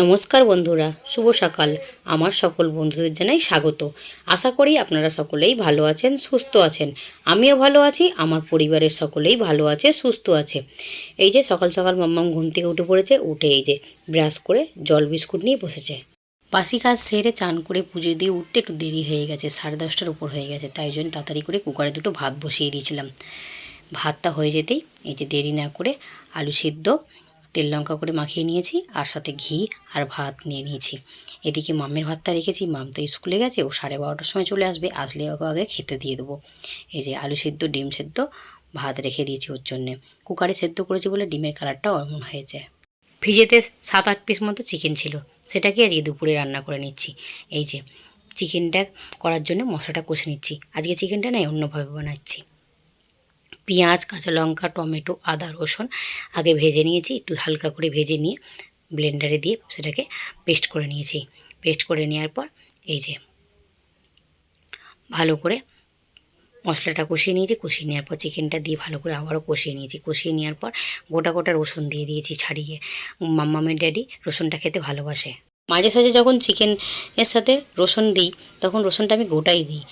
নমস্কার বন্ধুরা, শুভ সকাল। আমার সকল বন্ধুদের জানাই স্বাগত। আশা করি আপনারা সকলেই ভালো আছেন, সুস্থ আছেন। আমিও ভালো আছি, আমার পরিবারের সকলেই ভালো আছে, সুস্থ আছে। এই যে সকাল সকাল মাম্মাম ঘুম থেকে উঠে পড়েছে, উঠে এই যে ব্রাশ করে জল বিস্কুট নিয়ে বসেছে। বাসি কাজ সেরে চান করে পুজো দিয়ে উঠতে একটু দেরি হয়ে গেছে, সাড়ে দশটার উপর হয়ে গেছে, তাই জন্য তাড়াতাড়ি করে কুকারে দুটো ভাত বসিয়ে দিয়েছিলাম। ভাতটা হয়ে যেতেই এই যে দেরি না করে আলু সিদ্ধ তেল লঙ্কা করে মাখিয়ে নিয়েছি, আর সাথে ঘি আর ভাত নিয়ে নিয়েছি। এদিকে মামের ভাতটা রেখেছি, মাম তো স্কুলে গেছে, ও সাড়ে বারোটার সময় চলে আসবে, আসলে ওকে আগে খেতে দিয়ে দেবো। এই যে আলু সেদ্ধ, ডিম সেদ্ধ, ভাত রেখে দিয়েছি ওর জন্যে। কুকারে সেদ্ধ করেছি বলে ডিমের কালারটাও এমন হয়েছে। ফ্রিজেতে সাত আট পিস মতো চিকেন ছিল, সেটাকে আজকে দুপুরে রান্না করে নিচ্ছি। এই যে, চিকেনটা করার জন্য মশলাটা কষে নিচ্ছি। আজকে চিকেনটা না অন্যভাবে বানাচ্ছি। পেঁয়াজ, কাঁচা লঙ্কা, টমেটো, আদা, রসুন আগে ভেজে নিয়েছি, একটু হালকা করে ভেজে নিয়ে ব্লেন্ডারে দিয়ে সেটাকে পেস্ট করে নিয়েছি। পেস্ট করে নেওয়ার পর এই যে ভালো করে মশলাটা কষিয়ে নিয়েছি, কষিয়ে নেওয়ার পর চিকেনটা দিয়ে ভালো করে আবারও কষিয়ে নিয়েছি। কষিয়ে নেওয়ার পর গোটা গোটা রসুন দিয়ে দিয়েছি ছাড়িয়ে। মাম্মামের ড্যাডি রসুনটা খেতে ভালোবাসে। মাঝে সাঝে যখন চিকেনের সাথে রসুন দিই, তখন রসুনটা আমি গোটাই দিই।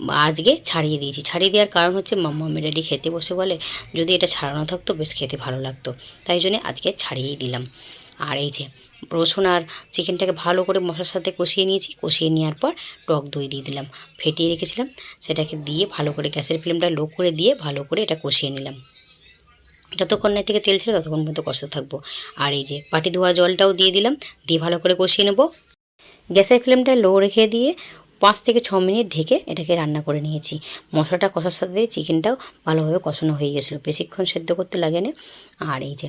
আজকে ছাড়িয়ে দিয়েছি। ছাড়িয়ে দেওয়ার কারণ হচ্ছে মাম্মা ড্যাডি খেতে বসে বলে, যদি এটা ছাড়ানো থাকতো, বেশ খেতে ভালো লাগতো। তাই জন্যে আজকে ছাড়িয়েই দিলাম। আর এই যে, রসুন আর চিকেনটাকে ভালো করে মশলার সাথে কষিয়ে নিয়েছি। কষিয়ে নেওয়ার পর টক দই দিয়ে দিলাম। ফেটিয়ে রেখেছিলাম। সেটাকে দিয়ে ভালো করে গ্যাসের ফ্লেমটা লো করে দিয়ে ভালো করে এটা কষিয়ে নিলাম। যতক্ষণ না থেকে তেল ছিল, ততক্ষণ পর্যন্ত কষতে থাকব। আর এই যে পাটি ধোয়া জলটাও দিয়ে দিলাম। দিয়ে ভালো করে কষিয়ে নেব। গ্যাসের ফ্লেমটা লো রেখে দিয়ে পাঁচ থেকে ছ মিনিট ঢেকে এটাকে রান্না করে নিয়েছি। মশলাটা কষার সাথে চিকেনটাও ভালোভাবে কষানো হয়ে গেছিল। বেশিক্ষণ সেদ্ধ করতে লাগে না আর এই যে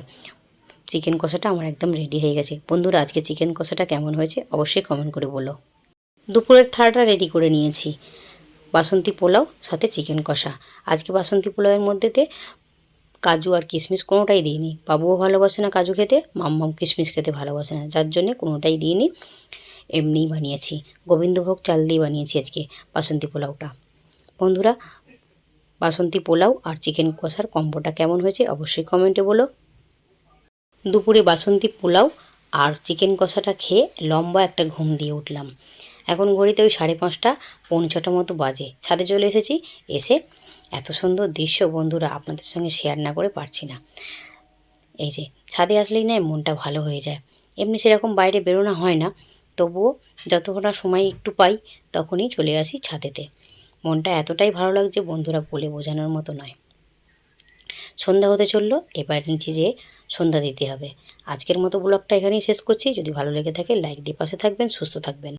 চিকেন কষাটা আমার একদম রেডি হয়ে গেছে। বন্ধুরা, আজকে চিকেন কষাটা কেমন হয়েছে অবশ্যই কমেন্ট করে বলো। দুপুরের থালাটা রেডি করে নিয়েছি। বাসন্তী পোলাও, সাথে চিকেন কষা। আজকে বাসন্তী পোলাওয়ের মধ্যেতে কাজু আর কিশমিশ কোনোটাই দিইনি। বাবুও ভালোবাসে না কাজু খেতে মাম্মাম কিশমিশ খেতে ভালোবাসে না। যার জন্যে কোনোটাই দিইনি। এমনিই বানিয়েছি। গোবিন্দভোগ চাল দিয়ে বানিয়েছি আজকে বাসন্তী পোলাওটা। বন্ধুরা, বাসন্তী পোলাও আর চিকেন কষার কম্বোটা কেমন হয়েছে অবশ্যই কমেন্টে বলো। দুপুরে বাসন্তী পোলাও আর চিকেন কষাটা খেয়ে লম্বা একটা ঘুম দিয়ে উঠলাম। এখন ঘড়িতে ওই সাড়ে পাঁচটা, পৌনে ছটা মতো বাজে। ছাদে চলে এসেছি। এসে এত সুন্দর দৃশ্য বন্ধুরা আপনাদের সঙ্গে শেয়ার না করে পারছি না। এই যে, ছাদে আসলেই না মনটা ভালো হয়ে যায়। এমনি সেরকম বাইরে বেরোনো হয় না। তবুও যতক্ষণ সময় একটু পাই, তখনই চলে আসি ছাদেতে। মনটা এতটাই ভালো লাগছে বন্ধুরা বলে বোঝানোর মতো নয়। সন্ধ্যা হতে চলল, এবার নিচে যেয়ে সন্ধ্যা দিতে হবে। আজকের মতো ব্লগটা এখানেই শেষ করছি। যদি ভালো লেগে থাকে, লাইক দিয়ে পাশে থাকবেন, সুস্থ থাকবেন।